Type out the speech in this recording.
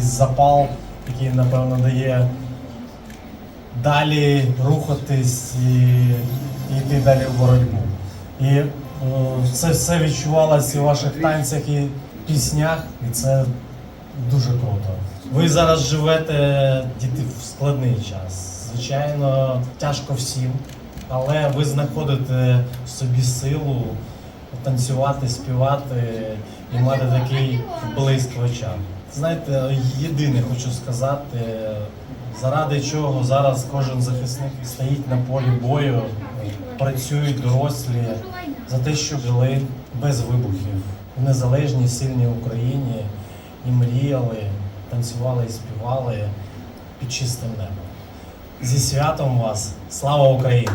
запал, який, напевно, дає далі рухатись і, йти далі в боротьбу. І е, це все відчувалося і в ваших танцях і піснях, і це дуже круто. Ви зараз живете діти в складний час. Звичайно, тяжко всім, але ви знаходите собі силу танцювати, співати і мати такий блиск в очах. Знаєте, єдине хочу сказати, заради чого зараз кожен захисник стоїть на полі бою, працюють дорослі за те, щоб жили без вибухів в незалежній сильній Україні і мріяли, танцювали і співали під чистим небом. Зі святом вас! Слава Україні!